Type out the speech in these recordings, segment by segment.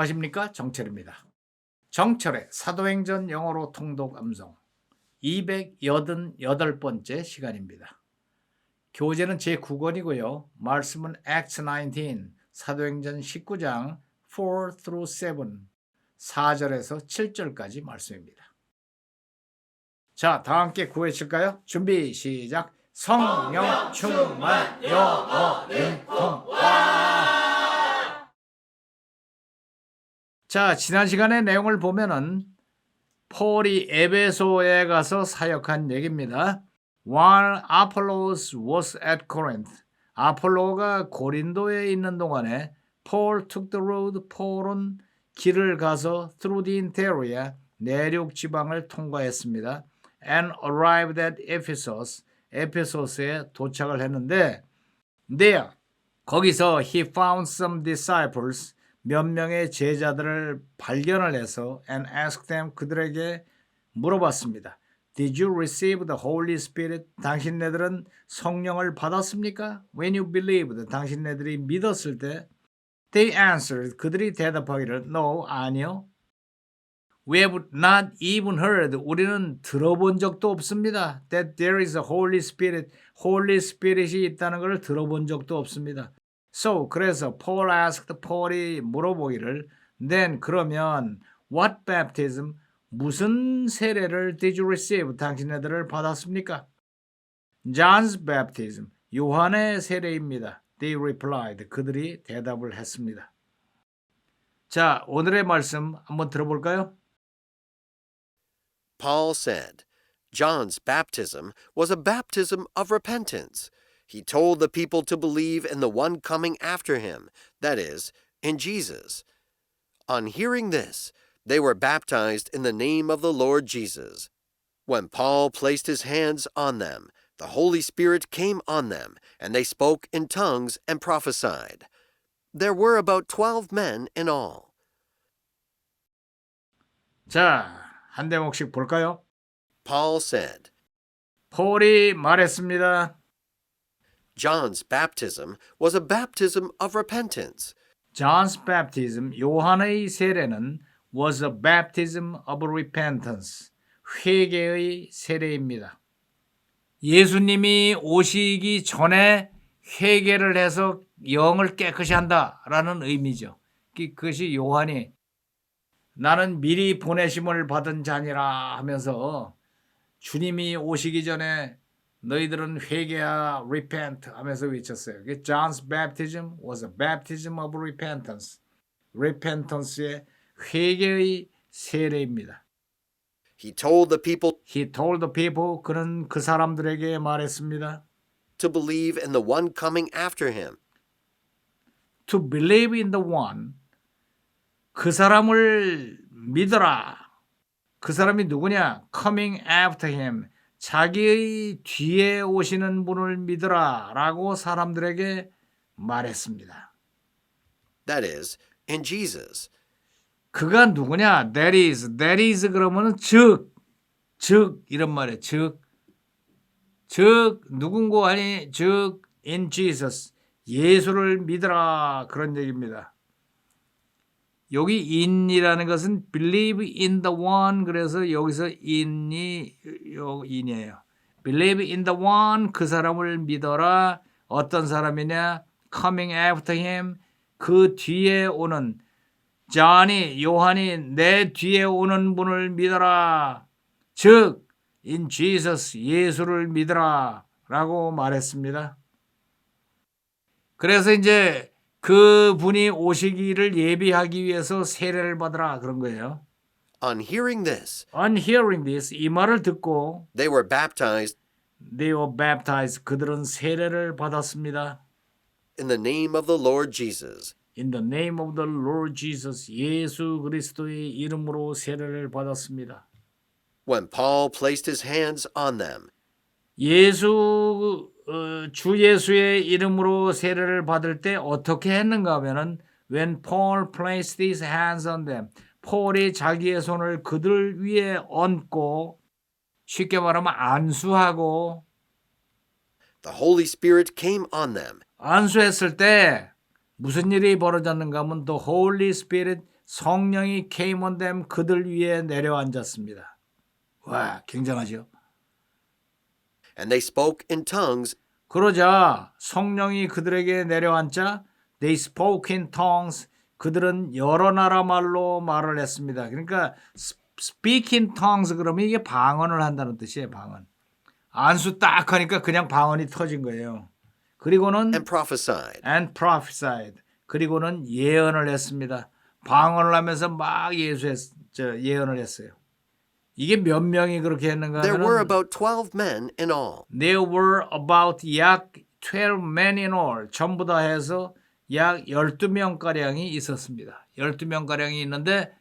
안녕하십니까 정철입니다. 정철의 사도행전 영어로 통독 암송 288번째 시간입니다. 교재는 제9권이고요. 말씀은 Acts 19 사도행전 19장 4 through 7 4절에서 7절까지 말씀입니다. 자, 다 함께 구해칠까요? 준비 시작. 성령 충만 영어 융통와 자, 지난 시간의 내용을 보면은 폴이 에베소에 가서 사역한 얘기입니다. While Apollos was at Corinth, 아폴로가 고린도에 있는 동안에 Paul took the road. 폴은 길을 가서 through the interior 내륙 지방을 통과했습니다. and arrived at Ephesus. 에페소스에 도착을 했는데 there 거기서 he found some disciples 몇 명의 제자들을 발견을 해서 and asked them 그들에게 물어봤습니다. Did you receive the Holy Spirit? 당신네들은 성령을 받았습니까? When you believed, 당신네들이 믿었을 때 They answered, 그들이 대답하기를 No, 아니요. We have not even heard, 우리는 들어본 적도 없습니다. That there is a Holy Spirit, Holy Spirit이 있다는 것을 들어본 적도 없습니다. So, 그래서 Paul asked, Paul이 물어보기를 Then, 그러면 What baptism, 무슨 세례를 did you receive? 당신네들을 받았습니까? John's baptism, 요한의 세례입니다. They replied, 그들이 대답을 했습니다. 자, 오늘의 말씀 한번 들어볼까요? Paul said, John's baptism was a baptism of repentance. He told the people to believe in the one coming after him, that is, in Jesus. On hearing this, they were baptized in the name of the Lord Jesus. When Paul placed his hands on them, the Holy Spirit came on them, and they spoke in tongues and prophesied. There were about twelve men in all. 자, 한 대목씩 볼까요? Paul said, 폴이 말했습니다. John's baptism was a baptism of repentance. John's baptism, 요한의 세례는 was a baptism of repentance, 회개의 세례입니다. 예수님이 오시기 전에 회개를 해서 영을 깨끗이 한다라는 의미죠. 그- 그것이 요한이 나는 미리 보내심을 받은 자니라 하면서 주님이 오시기 전에 너희들은 회개하라 repent 하면서 외쳤어요. 그 John's baptism was a baptism of repentance. repentance의 회개의 세례입니다. He told the people He told the people 그는 그 사람들에게 말했습니다. to believe in the one coming after him. To believe in the one 그 사람을 믿어라. 그 사람이 누구냐? Coming after him 자기의 뒤에 오시는 분을 믿어라라고 사람들에게 말했습니다. That is, in Jesus. 그가 누구냐? That is, that is 그러면은 즉, 즉 이런 말이에요. 즉, 즉 누군고 하니 즉 in Jesus 예수를 믿어라 그런 얘기입니다. 여기 in이라는 것은 believe in the one 그래서 여기서 in이 요 in이에요. believe in the one 그 사람을 믿어라 어떤 사람이냐 coming after him 그 뒤에 오는 잔이 요한이 내 뒤에 오는 분을 믿어라. 즉 in Jesus 예수를 믿어라라고 말했습니다. 그래서 이제 그 분이 오시기를 예비하기 위해서 세례를 받으라 그런 거예요. On hearing this, On hearing this 이 말을 듣고 they were baptized they were baptized 그들은 세례를 받았습니다. in the name of the Lord Jesus. In the name of the Lord Jesus 예수 그리스도의 이름으로 세례를 받았습니다. When Paul placed his hands on them, 예수 어, 주 예수의 이름으로 세례를 받을 때 어떻게 했는가 하면은 when Paul placed his hands on them 폴이 자기의 손을 그들 위에 얹고 쉽게 말하면 안수하고 the Holy Spirit came on them, 안수했을 때 무슨 일이 벌어졌는가 하면 the Holy Spirit 성령이 came on them 그들 위에 내려앉았습니다. 와, 굉장하죠. And they spoke in tongues 그러자 성령이 그들에게 내려앉자 they spoke in tongues 그들은 여러 나라 말로 말을 했습니다. 그러니까 speak in tongues 그러면 이게 방언을 한다는 뜻이에요. 방언. 안수 딱 하니까 그냥 방언이 터진 거예요. 그리고는 and prophesied. and prophesied 그리고는 예언을 했습니다. 방언을 하면서 막 예수했 저 예언을 했어요. 이게 몇 명이 그렇게 했는가 There were about 12 men in all. There were about 약 12 men in all. 전부 다 해서 약 12명 가량이 있었습니다. 12명 가량이 있는데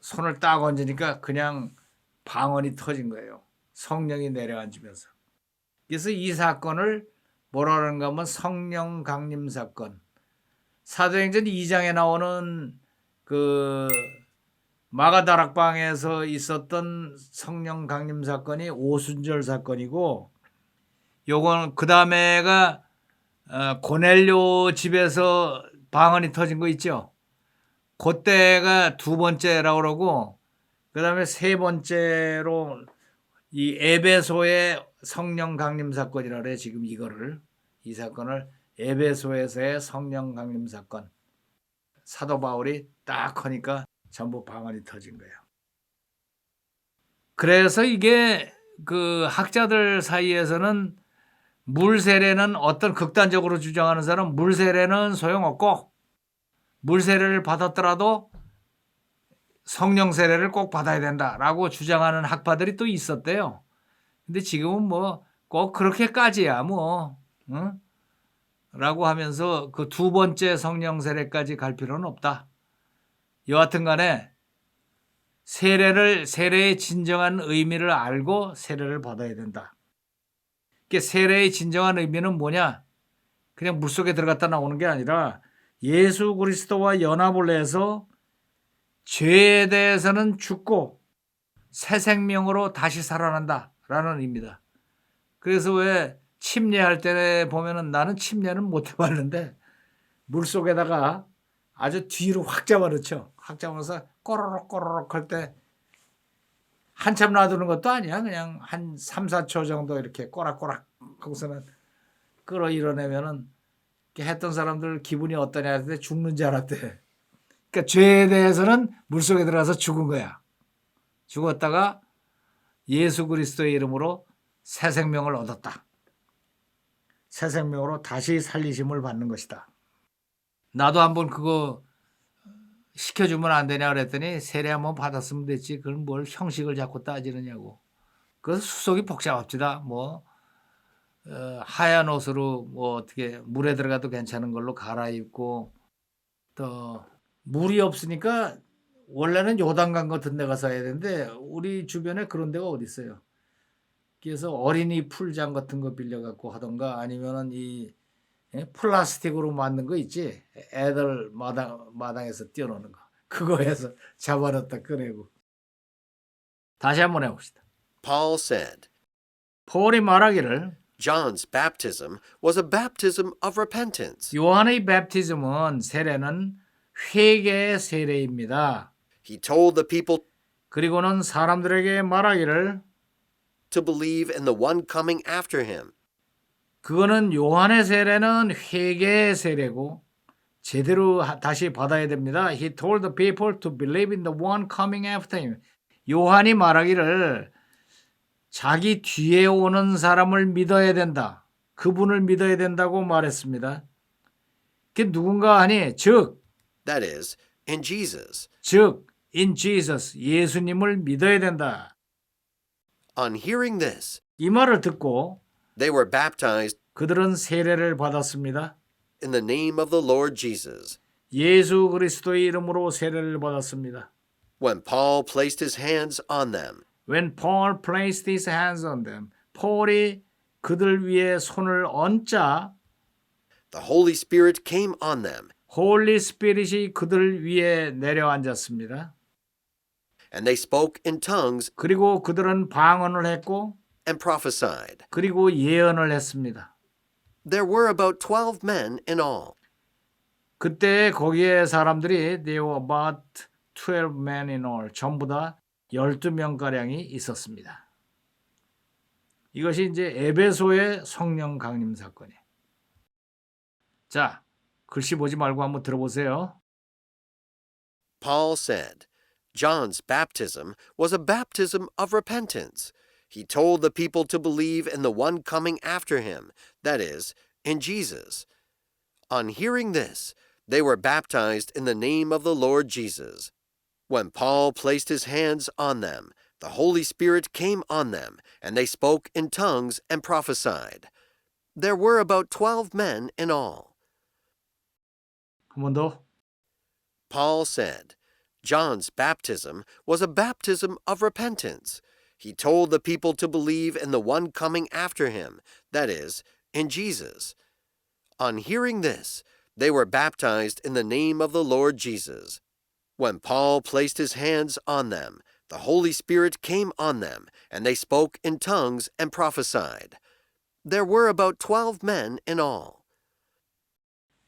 손을 딱 얹으니까 그냥 방언이 터진 거예요. 성령이 내려앉으면서. 그래서 이 사건을 뭐라 그러는가 하면 성령 강림 사건. 사도행전 2장에 나오는 그 마가다락방에서 있었던 성령 강림 사건이 오순절 사건이고 요건 그 다음에가 어, 고넬료 집에서 방언이 터진 거 있죠. 그때가 두 번째라고 그러고 그 다음에 세 번째로 이 에베소의 성령 강림 사건이라 그래 지금 이거를 이 사건을 에베소에서의 성령 강림 사건 사도 바울이 딱 하니까 전부 방언이 터진 거예요. 그래서 이게 그 학자들 사이에서는 물 세례는 어떤 극단적으로 주장하는 사람 물 세례는 소용없고 물 세례를 받았더라도 성령 세례를 꼭 받아야 된다라고 주장하는 학파들이 또 있었대요. 근데 지금은 뭐 꼭 그렇게까지야 뭐 응? 라고 하면서 그 두 번째 성령 세례까지 갈 필요는 없다. 여하튼 간에 세례를 세례의 진정한 의미를 알고 세례를 받아야 된다. 그 세례의 진정한 의미는 뭐냐? 그냥 물 속에 들어갔다 나오는 게 아니라 예수 그리스도와 연합을 해서 죄에 대해서는 죽고 새 생명으로 다시 살아난다라는 의미다. 그래서 왜 침례할 때 보면은 나는 침례는 못 해봤는데 물 속에다가 아주 뒤로 확 잡아넣죠. 확 잡아서 꼬르륵 꼬르륵 할 때 한참 놔두는 것도 아니야. 그냥 한 3, 4초 정도 이렇게 꼬락꼬락 거기서는 끌어 일어내면은 이렇게 했던 사람들 기분이 어떠냐 때 죽는 줄 알았대. 그러니까 죄에 대해서는 물속에 들어가서 죽은 거야. 죽었다가 예수 그리스도의 이름으로 새 생명을 얻었다. 새 생명으로 다시 살리심을 받는 것이다. 나도 한번 그거 시켜주면 안 되냐 그랬더니 세례 한번 받았으면 됐지. 그건 뭘 형식을 자꾸 따지느냐고. 그래서 수속이 복잡합니다. 뭐 어, 하얀 옷으로 뭐 어떻게 물에 들어가도 괜찮은 걸로 갈아입고 또 물이 없으니까 원래는 요단강 같은 데 가서 해야 되는데 우리 주변에 그런 데가 어디 있어요. 그래서 어린이 풀장 같은 거 빌려 갖고 하던가 아니면은 이 예? 플라스틱으로 만든 거 있지 애들 마당 마당에서 뛰어노는 거 그거 해서 잡아놨다 꺼내고 다시 한번 해봅시다. Paul said, 폴이 말하기를 John's baptism was a baptism of repentance. 요한의 베프티즘은 세례는 회개의 세례입니다. He told the people 그리고는 사람들에게 말하기를 to believe in the one coming after him. 그거는 요한의 세례는 회개의 세례고 제대로 하- 다시 받아야 됩니다. He told the people to believe in the one coming after him. 요한이 말하기를 자기 뒤에 오는 사람을 믿어야 된다. 그분을 믿어야 된다고 말했습니다. 그 누군가 하니 즉, That is, in Jesus. 즉 in Jesus 예수님을 믿어야 된다. On hearing this, 이 말을 듣고 they were baptized 그들은 세례를 받았습니다. in the name of the Lord Jesus. 예수 그리스도의 이름으로 세례를 받았습니다. When Paul placed his hands on them, When Paul placed his hands on them, 폴이 그들 위에 손을 얹자 the Holy Spirit came on them, 홀리 스피릿이 그들 위에 내려앉았습니다. and they spoke in tongues 그리고 그들은 방언을 했고 and prophesied. 그리고 예언을 했습니다. There were about 12 men in all. 그때 거기에 사람들이 they were about 12 men in all. 전부 다 12명 가량이 있었습니다. 이것이 이제 에베소의 성령 강림 사건이에요. 자, 글씨 보지 말고 한번 들어보세요. Paul said, John's baptism was a baptism of repentance. He told the people to believe in the one coming after him, that is, in Jesus. On hearing this, they were baptized in the name of the Lord Jesus. When Paul placed his hands on them, the Holy Spirit came on them, and they spoke in tongues and prophesied. There were about twelve men in all. Commando, Paul said, John's baptism was a baptism of repentance. He told the people to believe in the one coming after him, that is, in Jesus. On hearing this, they were baptized in the name of the Lord Jesus. When Paul placed his hands on them, the Holy Spirit came on them, and they spoke in tongues and prophesied. There were about twelve men in all.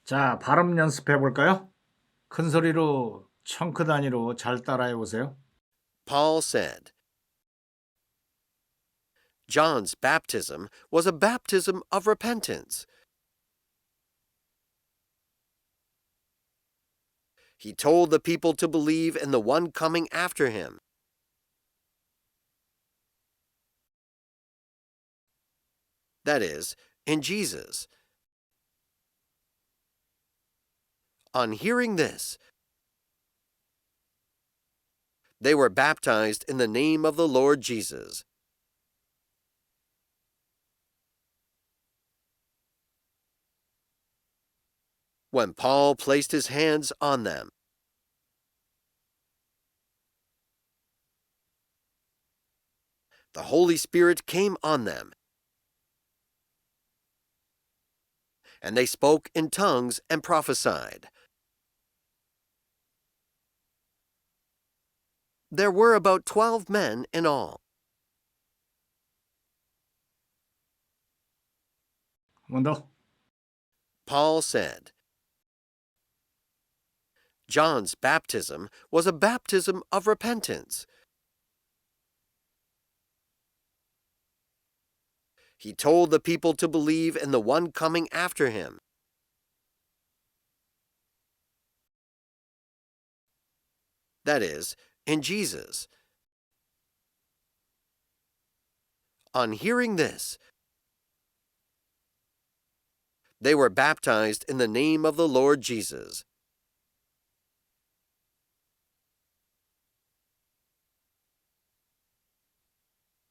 자, 발음 연습해 볼까요? 큰 소리로 청크 단위로 잘 따라해 보세요. Paul said, John's baptism was a baptism of repentance. He told the people to believe in the one coming after him. That is, in Jesus. On hearing this, they were baptized in the name of the Lord Jesus. when Paul placed his hands on them. The Holy Spirit came on them, and they spoke in tongues and prophesied. There were about twelve men in all. One Paul said, John's baptism was a baptism of repentance. He told the people to believe in the one coming after him. That is, in Jesus. On hearing this, they were baptized in the name of the Lord Jesus.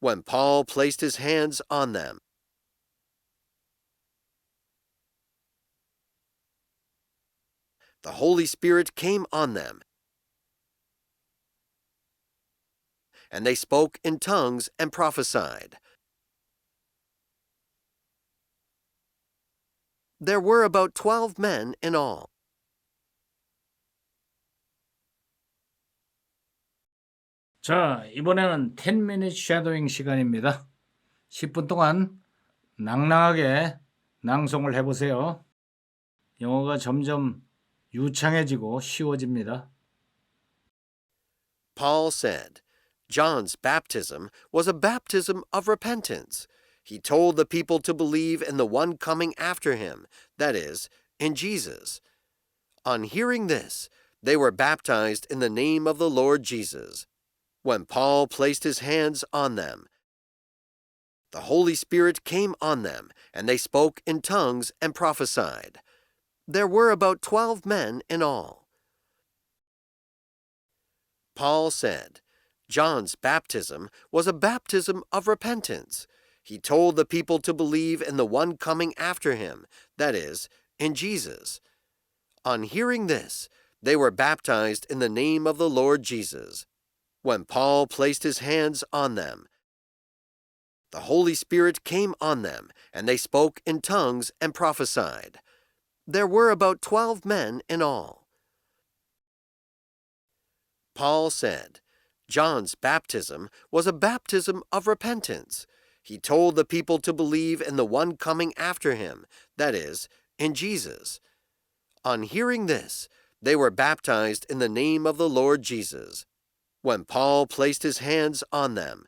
When Paul placed his hands on them, the Holy Spirit came on them, and they spoke in tongues and prophesied. There were about twelve men in all. 자, 이번에는 10minute shadowing 시간입니다. 10분 동안 낭낭하게 낭송을 해보세요. 영어가 점점 유창해지고 쉬워집니다. Paul said, John's baptism was a baptism of repentance. He told the people to believe in the one coming after him, that is, in Jesus. On hearing this, they were baptized in the name of the Lord Jesus. When Paul placed his hands on them, the Holy Spirit came on them, and they spoke in tongues and prophesied. There were about twelve men in all. Paul said, John's baptism was a baptism of repentance. He told the people to believe in the one coming after him, that is, in Jesus. On hearing this, they were baptized in the name of the Lord Jesus. When Paul placed his hands on them, the Holy Spirit came on them, and they spoke in tongues and prophesied. There were about twelve men in all. Paul said, John's baptism was a baptism of repentance. He told the people to believe in the one coming after him, that is, in Jesus. On hearing this, they were baptized in the name of the Lord Jesus. When Paul placed his hands on them,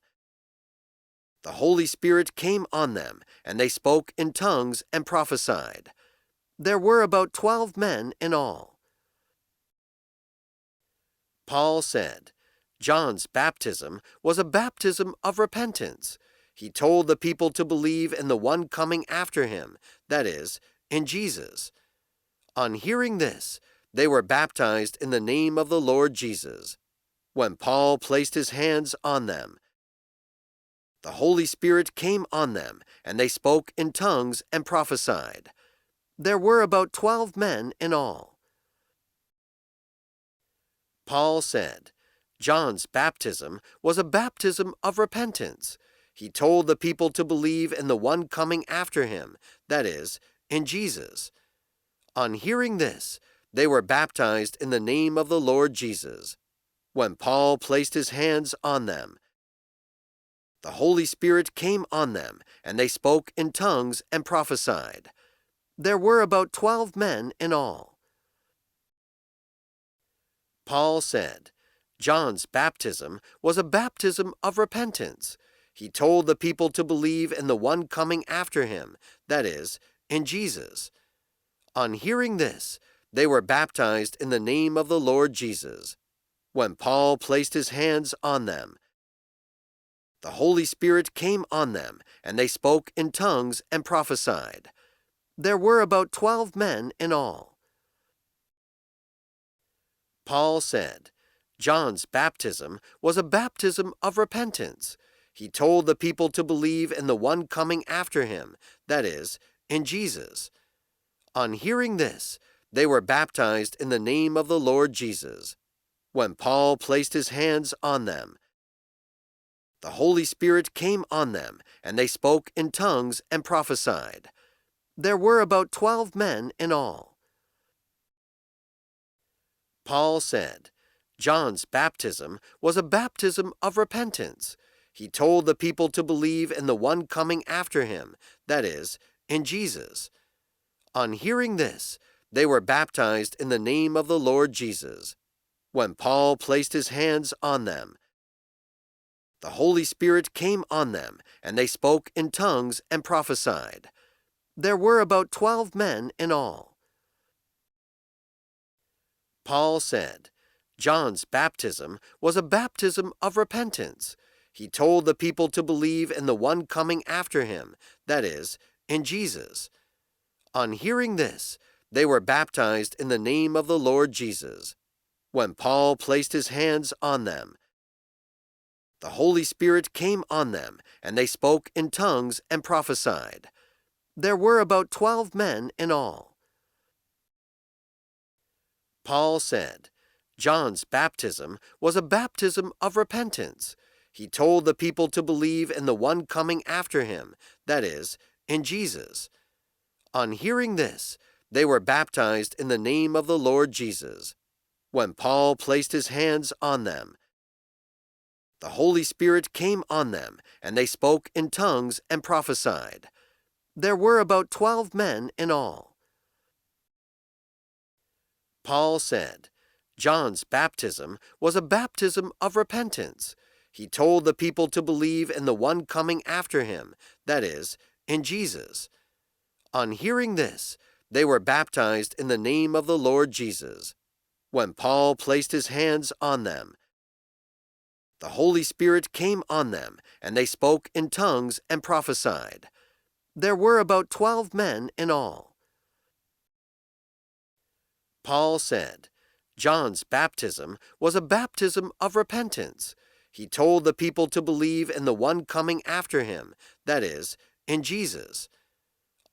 the Holy Spirit came on them, and they spoke in tongues and prophesied. There were about twelve men in all. Paul said, John's baptism was a baptism of repentance. He told the people to believe in the one coming after him, that is, in Jesus. On hearing this, they were baptized in the name of the Lord Jesus. When Paul placed his hands on them, the Holy Spirit came on them, and they spoke in tongues and prophesied. There were about twelve men in all. Paul said, John's baptism was a baptism of repentance. He told the people to believe in the one coming after him, that is, in Jesus. On hearing this, they were baptized in the name of the Lord Jesus. When Paul placed his hands on them, the Holy Spirit came on them, and they spoke in tongues and prophesied. There were about twelve men in all. Paul said, John's baptism was a baptism of repentance. He told the people to believe in the one coming after him, that is, in Jesus. On hearing this, they were baptized in the name of the Lord Jesus. When Paul placed his hands on them, the Holy Spirit came on them, and they spoke in tongues and prophesied. There were about twelve men in all. Paul said, John's baptism was a baptism of repentance. He told the people to believe in the one coming after him, that is, in Jesus. On hearing this, they were baptized in the name of the Lord Jesus. When Paul placed his hands on them, the Holy Spirit came on them, and they spoke in tongues and prophesied. There were about twelve men in all. Paul said, John's baptism was a baptism of repentance. He told the people to believe in the one coming after him, that is, in Jesus. On hearing this, they were baptized in the name of the Lord Jesus. When Paul placed his hands on them, the Holy Spirit came on them, and they spoke in tongues and prophesied. There were about twelve men in all. Paul said, John's baptism was a baptism of repentance. He told the people to believe in the one coming after him, that is, in Jesus. On hearing this, they were baptized in the name of the Lord Jesus. When Paul placed his hands on them, the Holy Spirit came on them, and they spoke in tongues and prophesied. There were about twelve men in all. Paul said, John's baptism was a baptism of repentance. He told the people to believe in the one coming after him, that is, in Jesus. On hearing this, they were baptized in the name of the Lord Jesus. When Paul placed his hands on them, the Holy Spirit came on them, and they spoke in tongues and prophesied. There were about twelve men in all. Paul said, John's baptism was a baptism of repentance. He told the people to believe in the one coming after him, that is, in Jesus. On hearing this, they were baptized in the name of the Lord Jesus. When Paul placed his hands on them, the Holy Spirit came on them, and they spoke in tongues and prophesied. There were about twelve men in all. Paul said, John's baptism was a baptism of repentance. He told the people to believe in the one coming after him, that is, in Jesus.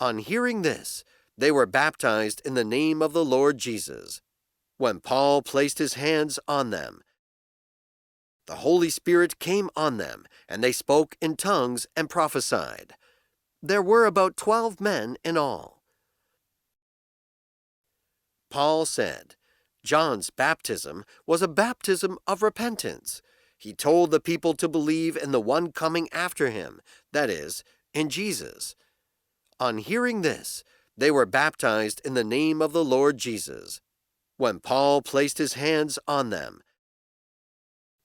On hearing this, they were baptized in the name of the Lord Jesus. When Paul placed his hands on them, the Holy Spirit came on them, and they spoke in tongues and prophesied. There were about twelve men in all. Paul said, John's baptism was a baptism of repentance. He told the people to believe in the one coming after him, that is, in Jesus. On hearing this, they were baptized in the name of the Lord Jesus. When Paul placed his hands on them,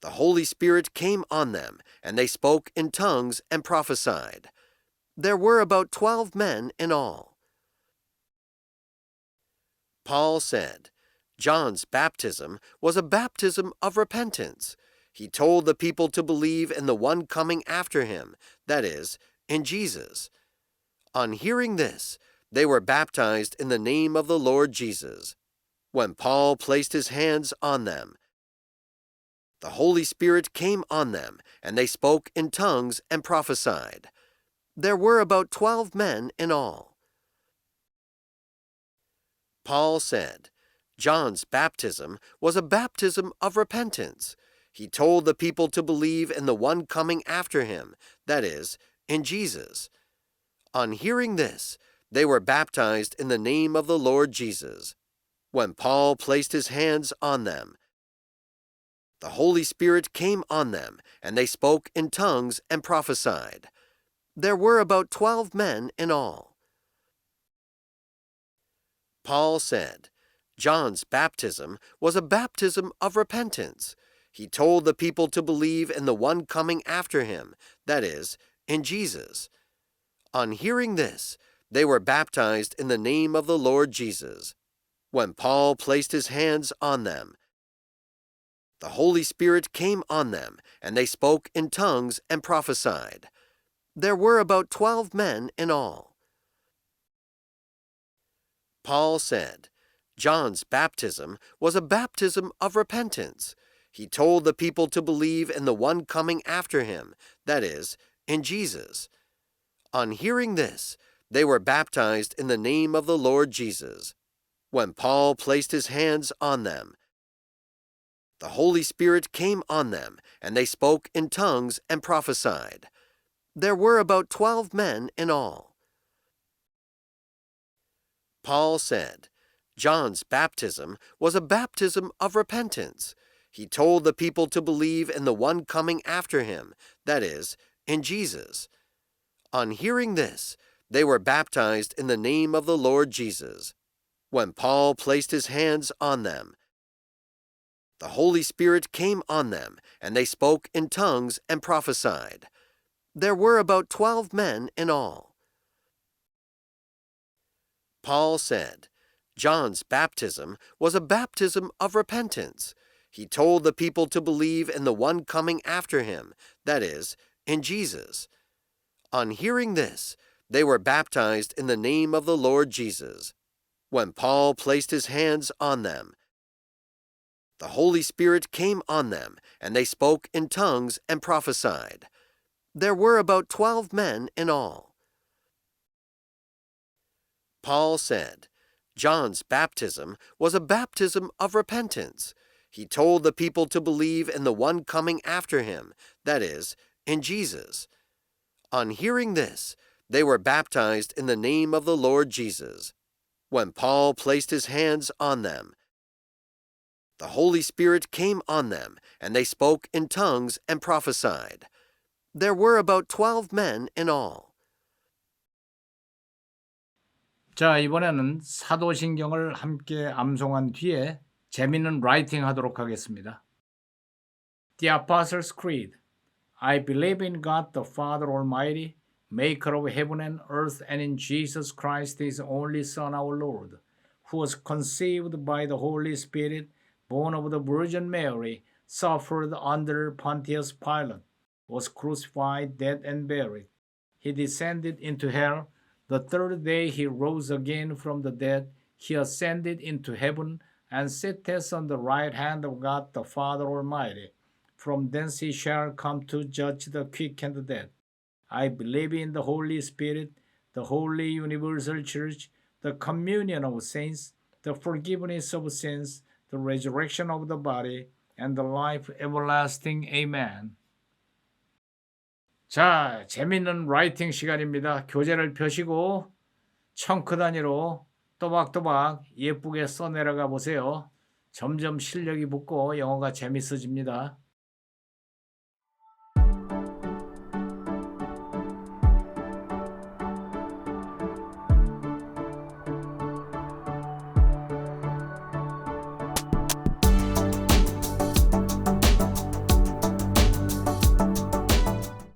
the Holy Spirit came on them, and they spoke in tongues and prophesied. There were about twelve men in all. Paul said, John's baptism was a baptism of repentance. He told the people to believe in the one coming after him, that is, in Jesus. On hearing this, they were baptized in the name of the Lord Jesus. When Paul placed his hands on them, the Holy Spirit came on them, and they spoke in tongues and prophesied. There were about twelve men in all. Paul said, John's baptism was a baptism of repentance. He told the people to believe in the one coming after him, that is, in Jesus. On hearing this, they were baptized in the name of the Lord Jesus. When Paul placed his hands on them, the Holy Spirit came on them, and they spoke in tongues and prophesied. There were about twelve men in all. Paul said, John's baptism was a baptism of repentance. He told the people to believe in the one coming after him, that is, in Jesus. On hearing this, they were baptized in the name of the Lord Jesus. When Paul placed his hands on them, the Holy Spirit came on them, and they spoke in tongues and prophesied. There were about twelve men in all. Paul said, John's baptism was a baptism of repentance. He told the people to believe in the one coming after him, that is, in Jesus. On hearing this, they were baptized in the name of the Lord Jesus. When Paul placed his hands on them, the Holy Spirit came on them, and they spoke in tongues and prophesied. There were about twelve men in all. Paul said, John's baptism was a baptism of repentance. He told the people to believe in the one coming after him, that is, in Jesus. On hearing this, they were baptized in the name of the Lord Jesus. When Paul placed his hands on them, the Holy Spirit came on them, and they spoke in tongues and prophesied. There were about twelve men in all. Paul said, John's baptism was a baptism of repentance. He told the people to believe in the one coming after him, that is, in Jesus. On hearing this, they were baptized in the name of the Lord Jesus. When Paul placed his hands on them, the Holy Spirit came on them, and they spoke in tongues and prophesied. There were about twelve men in all. Paul said, John's baptism was a baptism of repentance. He told the people to believe in the one coming after him, that is, in Jesus. On hearing this, they were baptized in the name of the Lord Jesus When Paul placed his hands on them, the Holy Spirit came on them, and they spoke in tongues and prophesied. There were about twelve men in all. 자, 이번에는 사도신경을 함께 암송한 뒤에 재밌는 라이팅 하도록 하겠습니다. The Apostles' Creed I believe in God the Father Almighty, maker of heaven and earth, and in Jesus Christ, his only Son, our Lord, who was conceived by the Holy Spirit, born of the Virgin Mary, suffered under Pontius Pilate, was crucified, dead, and buried. He descended into hell. The third day he rose again from the dead. He ascended into heaven and sitteth on the right hand of God the Father Almighty. From thence he shall come to judge the quick and the dead. I believe in the Holy Spirit, the holy universal church, the communion of saints, the forgiveness of sins, the resurrection of the body, and the life everlasting. Amen. 자, 재밌는 라이팅 시간입니다. 교재를 펴시고 청크 단위로 또박또박 예쁘게 써내려가 보세요. 점점 실력이 붙고 영어가 재밌어집니다.